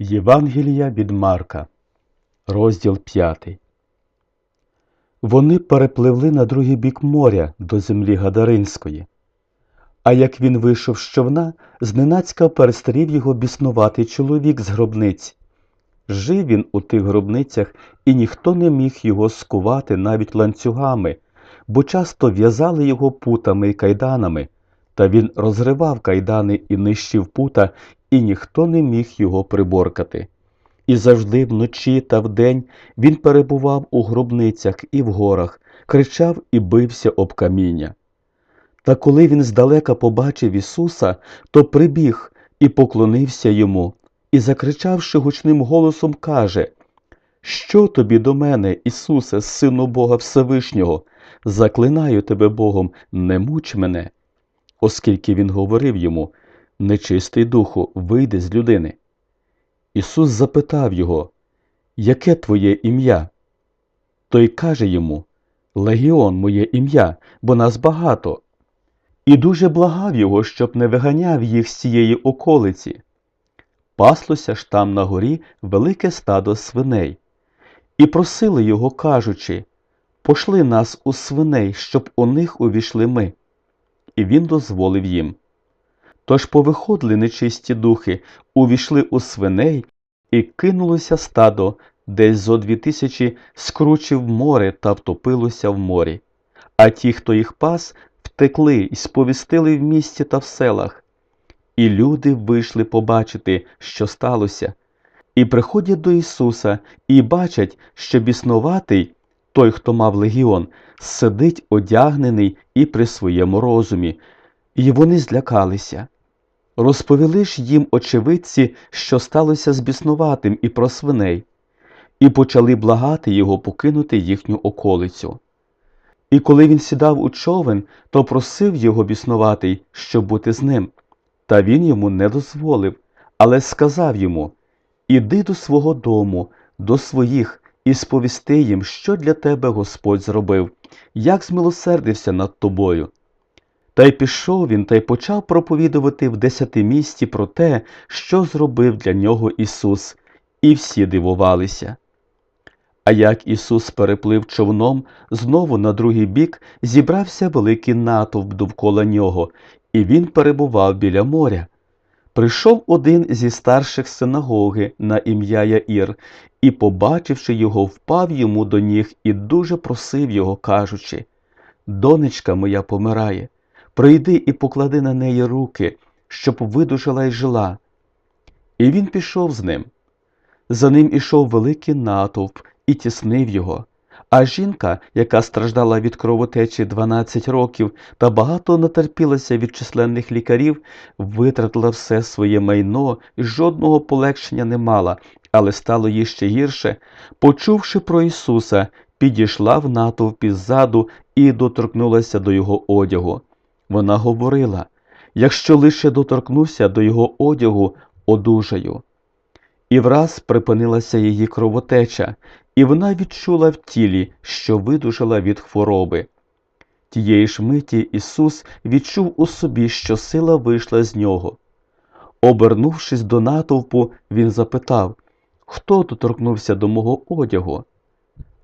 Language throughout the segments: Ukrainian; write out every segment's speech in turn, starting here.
Євангелія від Марка, розділ 5. Вони перепливли на другий бік моря до землі Гадаринської. А як він вийшов з човна, зненацька перестарів його біснуватий чоловік з гробниць. Жив він у тих гробницях, і ніхто не міг його скувати навіть ланцюгами, бо часто в'язали його путами і кайданами, та він розривав кайдани і нищив пута, і ніхто не міг його приборкати. І завжди вночі та вдень він перебував у гробницях і в горах, кричав і бився об каміння. Та коли він здалека побачив Ісуса, то прибіг і поклонився йому, і, закричавши гучним голосом, каже Що тобі до мене, Ісусе, Сину Бога Всевишнього? Заклинаю тебе Богом, не муч мене. Оскільки він говорив йому, нечистий духу, вийде з людини. Ісус запитав його, Яке твоє ім'я? Той каже йому, Легіон моє ім'я, бо нас багато. І дуже благав його, щоб не виганяв їх з цієї околиці. Паслося ж там на горі велике стадо свиней, і просили його, кажучи Пошли нас у свиней, щоб у них увійшли ми. І він дозволив їм. Тож повиходили нечисті духи, увійшли у свиней, і кинулося стадо, десь зо дві тисячі скручив море та втопилося в морі. А ті, хто їх пас, втекли і сповістили в місті та в селах. І люди вийшли побачити, що сталося, і приходять до Ісуса і бачать, що біснуватий, той, хто мав легіон, сидить одягнений і при своєму розумі, і вони злякалися. Розповіли ж їм очевидці, що сталося з біснуватим і про свиней, і почали благати його покинути їхню околицю. І коли він сідав у човен, то просив його біснуватий, щоб бути з ним. Та він йому не дозволив, але сказав йому Іди до свого дому, до своїх, і сповісти їм, що для тебе Господь зробив, як змилосердився над тобою. Та й пішов він та й почав проповідувати в десятимісті про те, що зробив для нього Ісус, і всі дивувалися. А як Ісус переплив човном, знову на другий бік зібрався великий натовп довкола нього, і він перебував біля моря. Прийшов один зі старших синагоги на ім'я Яїр, і, побачивши його, впав йому до ніг і дуже просив його, кажучи Донечка моя помирає, прийди і поклади на неї руки, щоб видужала й жила. І він пішов з ним. За ним ішов великий натовп і тіснив його. А жінка, яка страждала від кровотечі 12 років та багато натерпілася від численних лікарів, витратила все своє майно і жодного полегшення не мала, але стало їй ще гірше. Почувши про Ісуса, підійшла в натовпі ззаду і доторкнулася до його одягу. Вона говорила якщо лише доторкнуся до його одягу, одужаю. І враз припинилася її кровотеча, і вона відчула в тілі, що видужала від хвороби. Тієї ж миті Ісус відчув у собі, що сила вийшла з нього. Обернувшись до натовпу, він запитав, хто доторкнувся до мого одягу?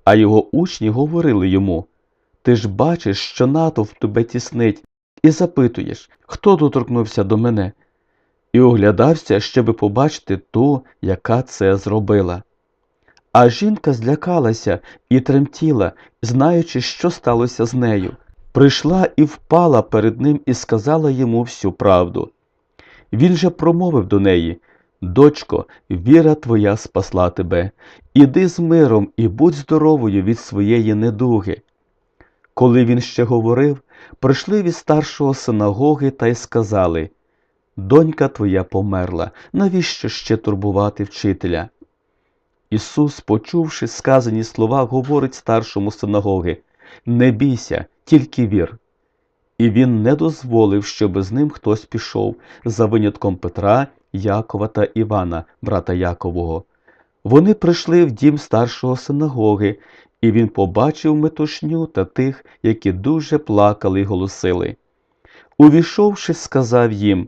А його учні говорили йому Ти ж бачиш, що натовп тебе тіснить, і запитуєш, хто доторкнувся до мене? І оглядався, щоби побачити ту, яка це зробила. А жінка злякалася і тремтіла, знаючи, що сталося з нею. Прийшла і впала перед ним і сказала йому всю правду. Він же промовив до неї Дочко, віра твоя спасла тебе, іди з миром і будь здоровою від своєї недуги. Коли він ще говорив, прийшли від старшого синагоги та й сказали Донька твоя померла, навіщо ще турбувати вчителя? Ісус, почувши сказані слова, говорить старшому синагоги Не бійся, тільки вір. І він не дозволив, щоб з ним хтось пішов, за винятком Петра, Якова та Івана, брата Якового. Вони прийшли в дім старшого синагоги, і він побачив метушню та тих, які дуже плакали й голосили. Увійшовши, сказав їм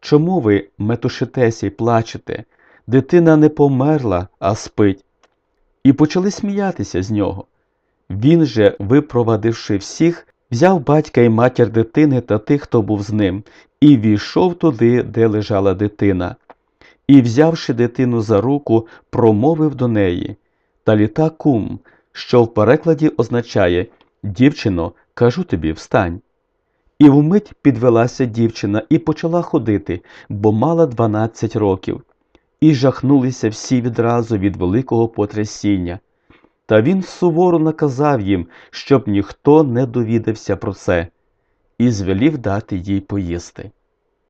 Чому ви метушитеся й плачете? Дитина не померла, а спить. І почали сміятися з нього. Він же, випровадивши всіх, взяв батька і матір дитини та тих, хто був з ним, і війшов туди, де лежала дитина. І, взявши дитину за руку, промовив до неї Таліта кум, що в перекладі означає Дівчино, кажу тобі, встань. І вмить підвелася дівчина і почала ходити, бо мала дванадцять років. І жахнулися всі відразу від великого потрясіння. Та він суворо наказав їм, щоб ніхто не довідався про це, і звелів дати їй поїсти.